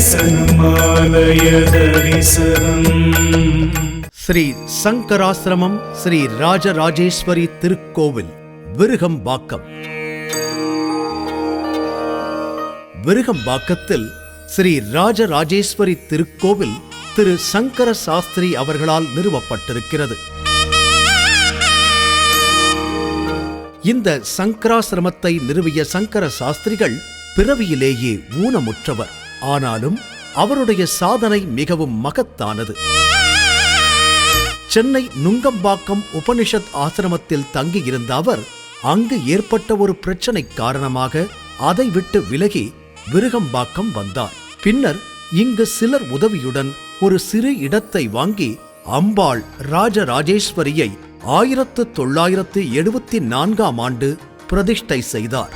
தரிசனமாலய தரிசனம் ஸ்ரீ சங்கராசிரமம் ஸ்ரீ ராஜராஜேஸ்வரி திருக்கோவில் விருகம்பாக்கம். விருகம்பாக்கத்தில் ஸ்ரீ ராஜராஜேஸ்வரி திருக்கோவில் திரு சங்கர சாஸ்திரி அவர்களால் நிறுவப்பட்டிருக்கிறது. இந்த சங்கராசிரமத்தை நிறுவிய சங்கர சாஸ்திரிகள் பிறவியிலேயே ஊனமுற்றவர். ஆனாலும் அவருடைய சாதனை மிகவும் மகத்தானது. சென்னை நுங்கம்பாக்கம் உபனிஷத் ஆசிரமத்தில் தங்கியிருந்த அவர் அங்கு ஏற்பட்ட ஒரு பிரச்சனை காரணமாக அதை விட்டு விலகி விருகம்பாக்கம் வந்தார். பின்னர் இங்கு சிலர் உதவியுடன் ஒரு சிறு இடத்தை வாங்கி அம்பாள் ராஜராஜேஸ்வரியை ஆயிரத்து தொள்ளாயிரத்து எழுபத்தி நான்காம் ஆண்டு பிரதிஷ்டை செய்தார்.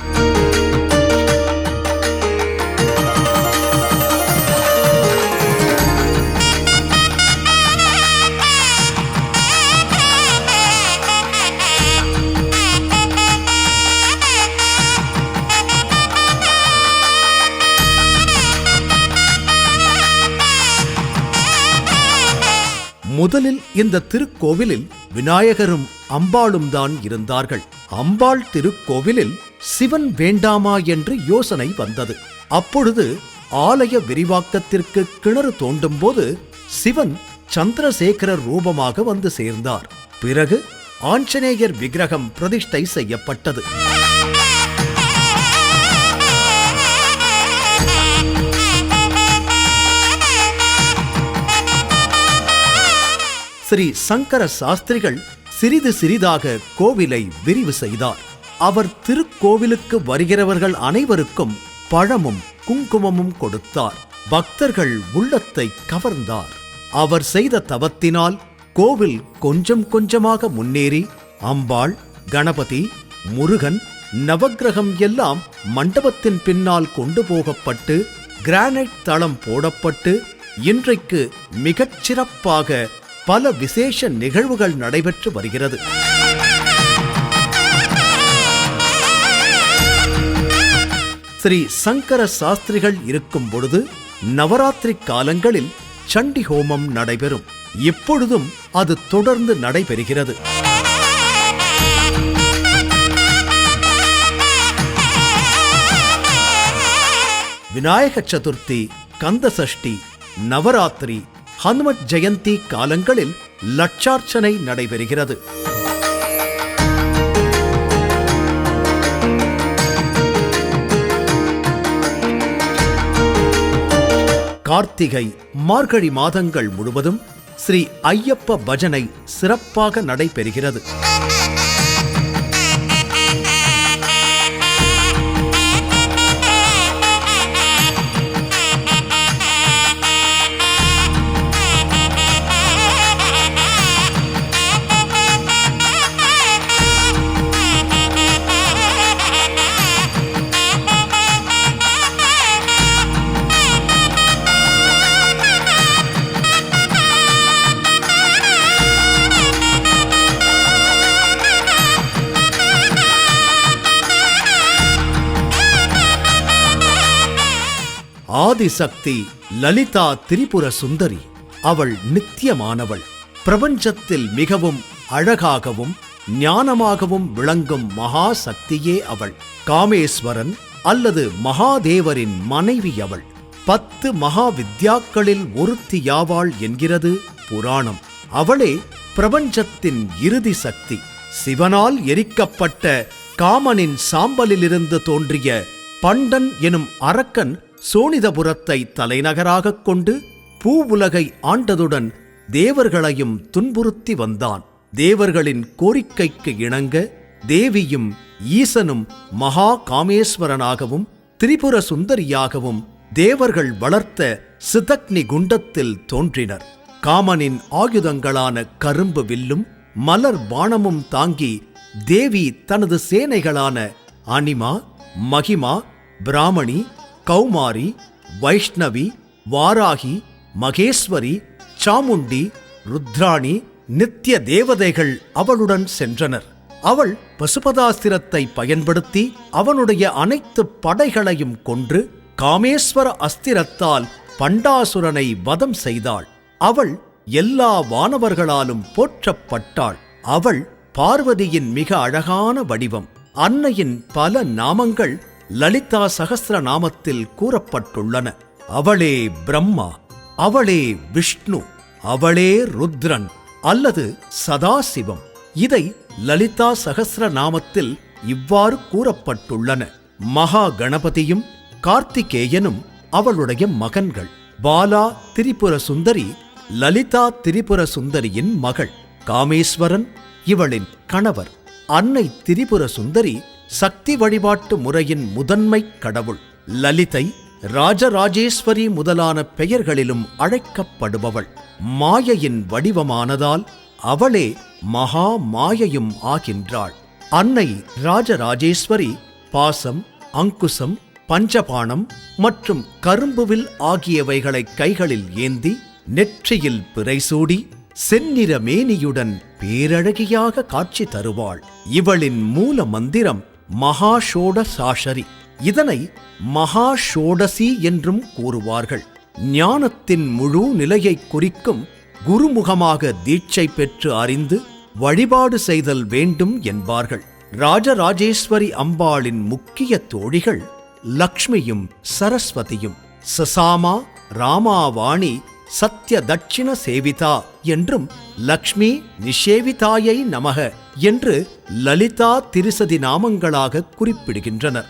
முதலில் இந்த திருக்கோவிலில் விநாயகரும் அம்பாளும் தான் இருந்தார்கள். அம்பாள் திருக்கோவிலில் சிவன் வேண்டாமா என்று யோசனை வந்தது. அப்பொழுது ஆலய விரிவாக்கத்திற்கு கிணறு தோண்டும் போது சிவன் சந்திரசேகரர் ரூபமாக வந்து சேர்ந்தார். பிறகு ஆஞ்சநேயர் விக்கிரகம் பிரதிஷ்டை செய்யப்பட்டது. ஸ்ரீ சங்கர சாஸ்திரிகள் சிறிது சிறிதாக கோவிலை விரிவு செய்தார். அவர் திருக்கோவிலுக்கு வருகிறவர்கள் அனைவருக்கும் பழமும் குங்குமமும் கொடுத்தார். பக்தர்கள் உள்ளத்தை கவர்ந்தார். அவர் செய்த தவத்தினால் கோவில் கொஞ்சம் கொஞ்சமாக முன்னேறி அம்பாள் கணபதி முருகன் நவக்கிரகம் எல்லாம் மண்டபத்தின் பின்னால் கொண்டு போகப்பட்டு கிரானைட் தளம் போடப்பட்டு இன்றைக்கு மிகச் சிறப்பாக பல விசேஷ நிகழ்வுகள் நடைபெற்று வருகிறது. ஸ்ரீ சங்கர சாஸ்திரிகள் இருக்கும் பொழுது நவராத்திரி காலங்களில் சண்டி ஹோமம் நடைபெறும். இப்பொழுதும் அது தொடர்ந்து நடைபெறுகிறது. விநாயக சதுர்த்தி கந்த சஷ்டி நவராத்திரி ஹனுமத் ஜெயந்தி காலங்களில் லட்சார்ச்சனை நடைபெறுகிறது. கார்த்திகை மார்கழி மாதங்கள் முழுவதும் ஸ்ரீ ஐயப்ப பஜனை சிறப்பாக நடைபெறுகிறது. ஆதிசக்தி லலிதா திரிபுர சுந்தரி. அவள் நித்தியமானவள். பிரபஞ்சத்தில் மிகவும் அழகாகவும் ஞானமாகவும் விளங்கும் மகா சக்தியே அவள். காமேஸ்வரன் அல்லது மகாதேவரின் மனைவி அவள். பத்து மகா வித்யாக்களில் ஒருத்தியாவாள் என்கிறது புராணம். அவளே பிரபஞ்சத்தின் இறுதி சக்தி. சிவனால் எரிக்கப்பட்ட காமனின் சாம்பலிலிருந்து தோன்றிய பண்டன் எனும் அரக்கன் சோனிதபுரத்தை தலைநகராகக் கொண்டு பூவுலகை ஆண்டதுடன் தேவர்களையும் துன்புறுத்தி வந்தான். தேவர்களின் கோரிக்கைக்கு இணங்க தேவியும் ஈசனும் மகா காமேஸ்வரனாகவும் திரிபுர சுந்தரியாகவும் தேவர்கள் வளர்த்த சிதக்னி குண்டத்தில் தோன்றினர். காமனின் ஆயுதங்களான கரும்பு வில்லும் மலர் பாணமும் தாங்கி தேவி தனது சேனைகளான அனிமா மகிமா பிராமணி கௌமாரி வைஷ்ணவி வாராகி மகேஸ்வரி சாமுண்டி ருத்ராணி நித்திய தேவதைகள் அவளுடன் சென்றனர். அவள் பசுபதாஸ்திரத்தை பயன்படுத்தி அவனுடைய அனைத்து படைகளையும் கொன்று காமேஸ்வர அஸ்திரத்தால் பண்டாசுரனை வதம் செய்தாள். அவள் எல்லா வானவர்களாலும் போற்றப்பட்டாள். அவள் பார்வதியின் மிக அழகான வடிவம். அன்னையின் பல நாமங்கள் லலிதா சகசிர நாமத்தில் கூறப்பட்டுள்ளன. அவளே பிரம்மா அவளே விஷ்ணு அவளே ருத்ரன் அல்லது சதாசிவம். இதை லலிதா சகசிர நாமத்தில் இவ்வாறு கூறப்பட்டுள்ளன. மகா கணபதியும் கார்த்திகேயனும் அவளுடைய மகன்கள். பாலா திரிபுர சுந்தரி லலிதா திரிபுர சுந்தரியின் மகள். காமேஸ்வரன் இவளின் கணவர். அன்னை திரிபுர சுந்தரி சக்தி வழிபாட்டு முறையின் முதன்மை கடவுள் லலிதை ராஜராஜேஸ்வரி முதலான பெயர்களிலும் அழைக்கப்படுபவள். மாயையின் வடிவமானதால் அவளே மகா மாயையும் ஆகின்றாள். அன்னை ராஜராஜேஸ்வரி பாசம் அங்குசம் பஞ்சபாணம் மற்றும் கரும்புவில் ஆகியவைகளை கைகளில் ஏந்தி நெற்றியில் பிறைசூடி செந்நிற மேனியுடன் பேரழகியாக காட்சி தருவாள். இவளின் மூல மந்திரம் மகாஷோடசாஷரி. இதனை மகாஷோடசி என்றும் கூறுவார்கள். ஞானத்தின் முழு நிலையை குறிக்கும் குருமுகமாக தீட்சை பெற்று அறிந்து வழிபாடு செய்தல் வேண்டும் என்பார்கள். ராஜராஜேஸ்வரி அம்பாளின் முக்கிய தோழிகள் லக்ஷ்மியும் சரஸ்வதியும். சசாமா ராமாவாணி சத்ய தட்சிண சேவிதா என்றும் லக்ஷ்மி நிஷேவிதாயை நமக என்று லலிதா திருசதி நாமங்களாக குறிப்பிடுகின்றனர்.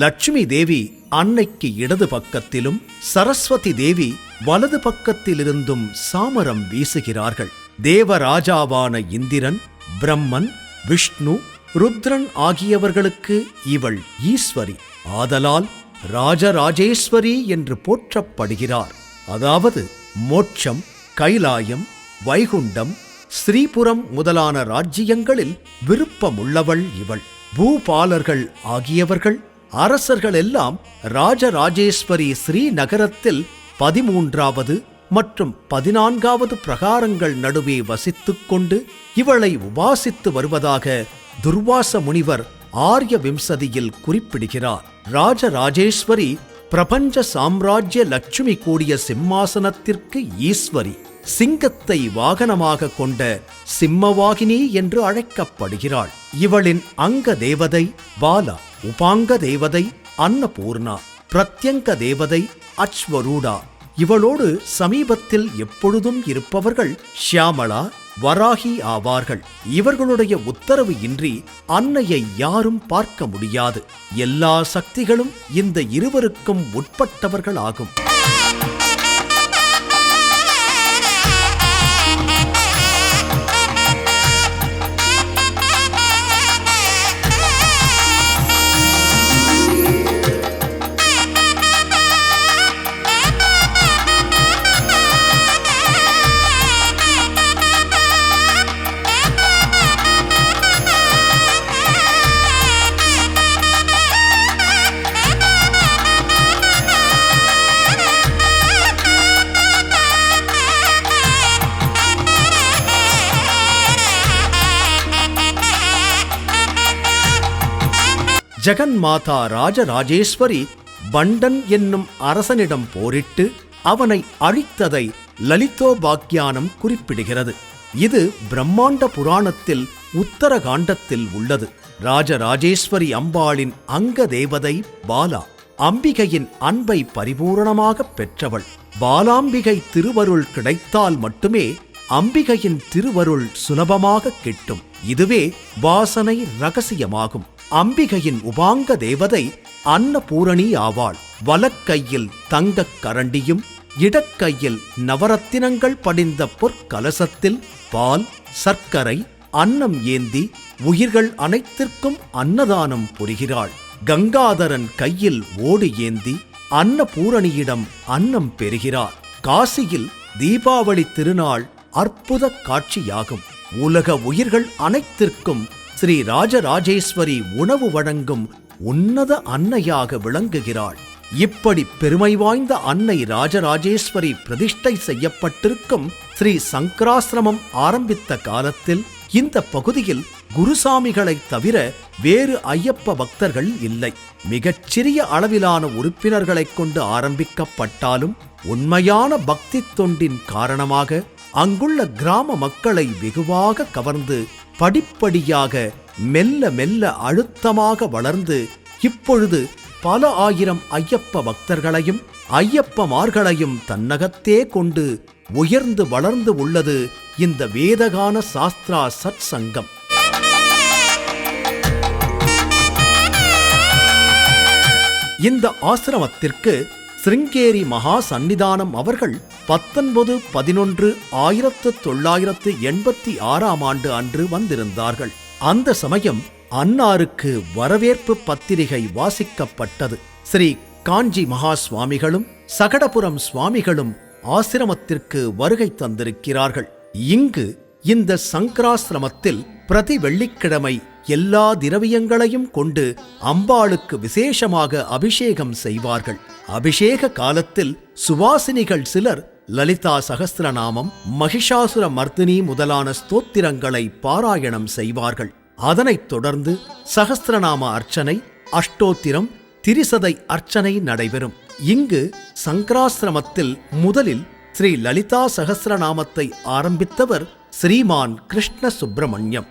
லட்சுமி தேவி அன்னைக்கு இடது பக்கத்திலும் சரஸ்வதி தேவி வலது பக்கத்திலிருந்தும் சாமரம் வீசுகிறார்கள். தேவராஜாவான இந்திரன் பிரம்மன் விஷ்ணு ருத்ரன் ஆகியவர்களுக்கு இவள் ஈஸ்வரி. ஆதலால் ராஜராஜேஸ்வரி என்று போற்றப்படுகிறார். அதாவது மோட்சம் கைலாயம் வைகுண்டம் ஸ்ரீபுரம் முதலான ராஜ்யங்களில் விருப்பமுள்ளவள் இவள். பூபாலர்கள் ஆகியவர்கள் அரசர்கள் எல்லாம் ராஜராஜேஸ்வரி ஸ்ரீநகரத்தில் பதிமூன்றாவது மற்றும் பதினான்காவது பிரகாரங்கள் நடுவே வசித்துக் கொண்டு இவளை உபாசித்து வருவதாக துர்வாச முனிவர் ஆரிய விம்சதியில் குறிப்பிடுகிறார். ராஜராஜேஸ்வரி பிரபஞ்ச சாம்ராஜ்ய லட்சுமி கூடிய சிம்மாசனத்திற்கு ஈஸ்வரி. சிங்கத்தை வாகனமாக கொண்ட சிம்மவாகினி என்று அழைக்கப்படுகிறாள். இவளின் அங்க தேவதை பாலா உபாங்க தேவதை அன்னபூர்ணா பிரத்யங்க தேவதை அச்வரூடா இவளோடு சமீபத்தில் எப்பொழுதும் இருப்பவர்கள் ஷியாமளா வராகி ஆவார்கள். இவர்களுடைய உத்தரவு இன்றி அன்னையை யாரும் பார்க்க முடியாது. எல்லா சக்திகளும் இந்த இருவருக்கும் உட்பட்டவர்களாகும். ஜெகன்மாதா ராஜராஜேஸ்வரி பண்டன் என்னும் அரசனிடம் போரிட்டு அவனை அழித்ததை லலிதோபாக்யானம் குறிப்பிடுகிறது. இது பிரம்மாண்ட புராணத்தில் உத்தரகாண்டத்தில் உள்ளது. ராஜராஜேஸ்வரி அம்பாளின் அங்க தேவதை பாலா அம்பிகையின் அன்பை பரிபூரணமாகப் பெற்றவள். பாலாம்பிகை திருவருள் கிடைத்தால் மட்டுமே அம்பிகையின் திருவருள் சுலபமாக கிட்டும். இதுவே வாசனை ரகசியமாகும். அம்பிகையின் உபாங்க தேவதை அன்னபூரணி ஆவாள். வலக்கையில் தங்கக் கரண்டியும் இடக்கையில் நவரத்தினங்கள் படிந்த பொற்கலசத்தில் பால் சர்க்கரை அன்னம் ஏந்தி உயிர்கள் அனைத்திற்கும் அன்னதானம் புரிகிறாள். கங்காதரன் கையில் ஓடு ஏந்தி அன்னபூரணியிடம் அன்னம் பெறுகிறார். காசியில் தீபாவளி திருநாள் அற்புத காட்சியாகும். உலக உயிர்கள் அனைத்திற்கும் ஸ்ரீ ராஜராஜேஸ்வரி உணவு வழங்கும் உன்னத அன்னையாக விளங்குகிறாள். இப்படி பெருமை வாய்ந்த அன்னை ராஜராஜேஸ்வரி பிரதிஷ்டை செய்யப்பட்டிருக்கும் ஸ்ரீ சங்கராசிரமம் ஆரம்பித்த காலத்தில் இந்த பகுதியில் குருசாமிகளைத் தவிர வேறு ஐயப்ப பக்தர்கள் இல்லை. மிகச்சிறிய அளவிலான உறுப்பினர்களைக் கொண்டு ஆரம்பிக்கப்பட்டாலும் உண்மையான பக்தி தொண்டின் காரணமாக அங்குள்ள கிராம மக்களை வெகுவாக கவர்ந்து படிப்படியாக மெல்ல மெல்ல அழுத்தமாக வளர்ந்து இப்பொழுது பல ஆயிரம் ஐயப்ப பக்தர்களையும் ஐயப்பமார்களையும் தன்னகத்தே கொண்டு உயர்ந்து வளர்ந்து உள்ளது இந்த வேதகான சாஸ்திரா சத் சங்கம். இந்த ஆசிரமத்திற்கு சிருங்கேரி மகா சந்நிதானம் அவர்கள் பத்தொன்பது பதினொன்று ஆயிரத்து தொள்ளாயிரத்து எண்பத்தி ஆறாம் ஆண்டு அன்று வந்திருந்தார்கள். அந்த சமயம் அன்னாருக்கு வரவேற்பு பத்திரிகை வாசிக்கப்பட்டது. ஸ்ரீ காஞ்சி மகா சுவாமிகளும் சகடபுரம் சுவாமிகளும் ஆசிரமத்திற்கு வருகை தந்திருக்கிறார்கள். இங்கு இந்த சங்கராசிரமத்தில் பிரதி வெள்ளிக்கிழமை எல்லா திரவியங்களையும் கொண்டு அம்பாளுக்கு விசேஷமாக அபிஷேகம் செய்வார்கள். அபிஷேக காலத்தில் சுவாசினிகள் சிலர் லலிதா சகஸ்திரநாமம் மகிஷாசுர மர்தினி முதலான ஸ்தோத்திரங்களை பாராயணம் செய்வார்கள். அதனைத் தொடர்ந்து சகஸ்திரநாம அர்ச்சனை அஷ்டோத்திரம் திரிசதை அர்ச்சனை நடைபெறும். இங்கு சங்கராசிரமத்தில் முதலில் ஸ்ரீ லலிதா சகசிரநாமத்தை ஆரம்பித்தவர் ஸ்ரீமான் கிருஷ்ண சுப்பிரமணியம்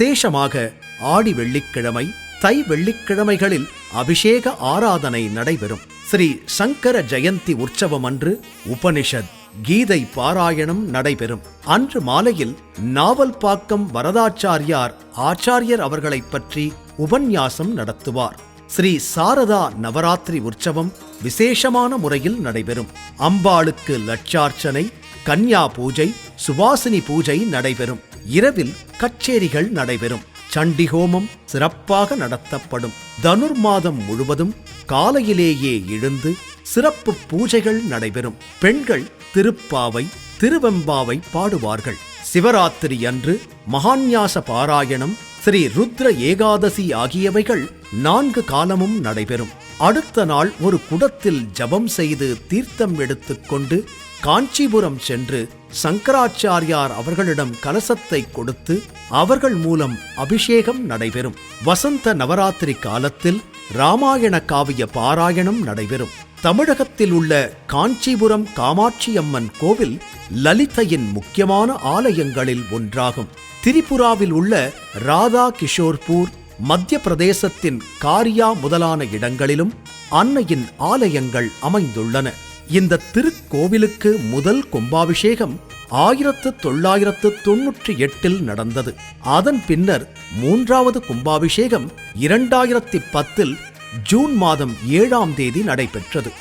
விசேஷமாக ஆடி வெள்ளிக்கிழமை தை வெள்ளிக்கிழமைகளில் அபிஷேக ஆராதனை நடைபெறும். ஸ்ரீ சங்கர ஜெயந்தி உற்சவம் அன்று உபனிஷத் கீதை பாராயணம் நடைபெறும். அன்று மாலையில் நாவல்பாக்கம் வரதாச்சாரியார் ஆச்சாரியர் அவர்களைப் பற்றி உபன்யாசம் நடத்துவார். ஸ்ரீ சாரதா நவராத்திரி உற்சவம் விசேஷமான முறையில் நடைபெறும். அம்பாளுக்கு லட்சார்ச்சனை கன்யா பூஜை சுவாசினி பூஜை நடைபெறும். இரவில் கச்சேரிகள் நடைபெறும். சண்டிகோமம் சிறப்பாக நடத்தப்படும். தனுர் மாதம் முழுவதும் காலையிலேயே எழுந்து சிறப்பு பூஜைகள் நடைபெறும். பெண்கள் திருப்பாவை திருவெம்பாவை பாடுவார்கள். சிவராத்திரி அன்று மகான்யாச பாராயணம் ஸ்ரீ ருத்ர ஏகாதசி ஆகியவைகள் நான்கு காலமும் நடைபெறும். அடுத்த நாள் ஒரு குடத்தில் ஜபம் செய்து தீர்த்தம் எடுத்துக்கொண்டு காஞ்சிபுரம் சென்று சங்கராச்சாரியார் அவர்களிடம் கலசத்தை கொடுத்து அவர்கள் மூலம் அபிஷேகம் நடைபெறும். வசந்த நவராத்திரி காலத்தில் ராமாயண காவிய பாராயணம் நடைபெறும். தமிழகத்தில் உள்ள காஞ்சிபுரம் காமாட்சியம்மன் கோவில் லலிதையின் முக்கியமான ஆலயங்களில் ஒன்றாகும். திரிபுராவில் உள்ள ராதா கிஷோர்பூர் மத்திய பிரதேசத்தின் காரியா முதலான இடங்களிலும் அன்னையின் ஆலயங்கள் அமைந்துள்ளன. இந்த திருக்கோவிலுக்கு முதல் கும்பாபிஷேகம் ஆயிரத்து தொள்ளாயிரத்து தொன்னூற்றி எட்டில் நடந்தது. அதன் பின்னர் மூன்றாவது கும்பாபிஷேகம் இரண்டாயிரத்தி பத்தில் ஜூன் மாதம் ஏழாம் தேதி நடைபெற்றது.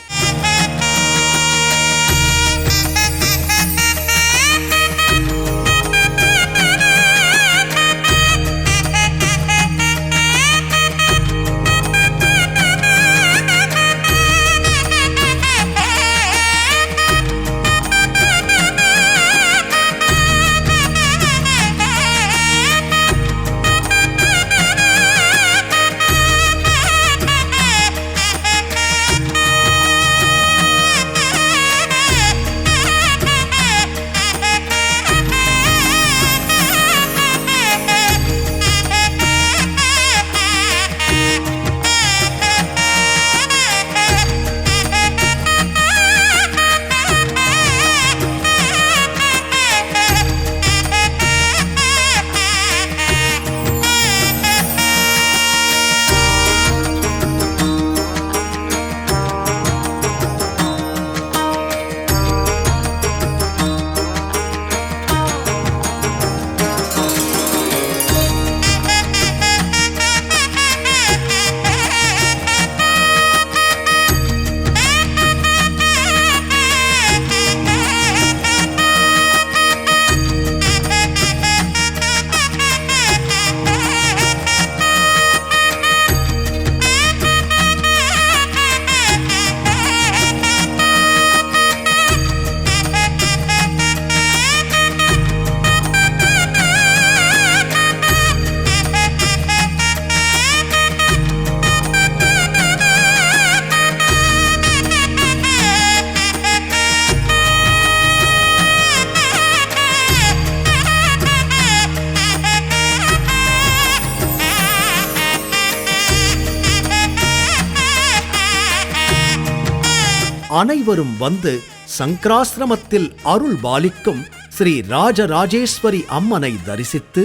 அனைவரும் வந்து சங்கராசிரமத்தில் அருள் பாலிக்கும் ஸ்ரீ ராஜராஜேஸ்வரி அம்மனை தரிசித்து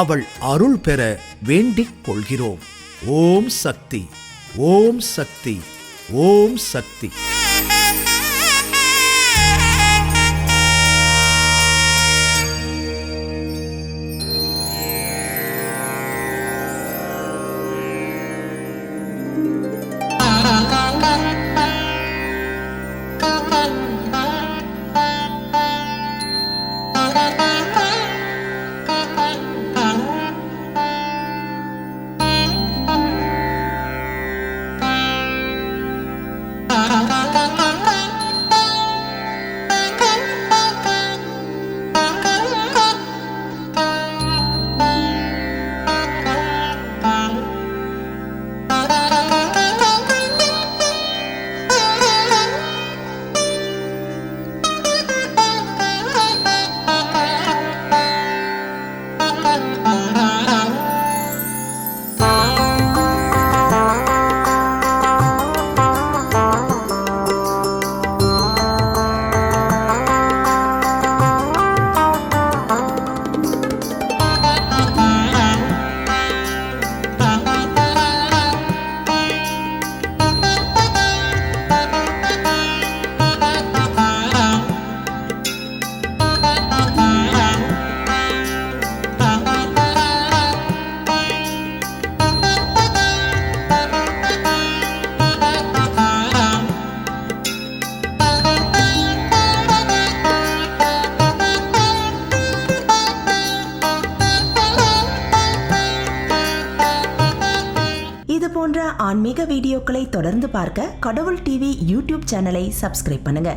அவள் அருள் பெற வேண்டிக் கொள்கிறோம். ஓம் சக்தி ஓம் சக்தி ஓம் சக்தி. பார்க்க கடவுள் டிவி யூடியூப் சேனலை சப்ஸ்கிரைப் பண்ணுங்க.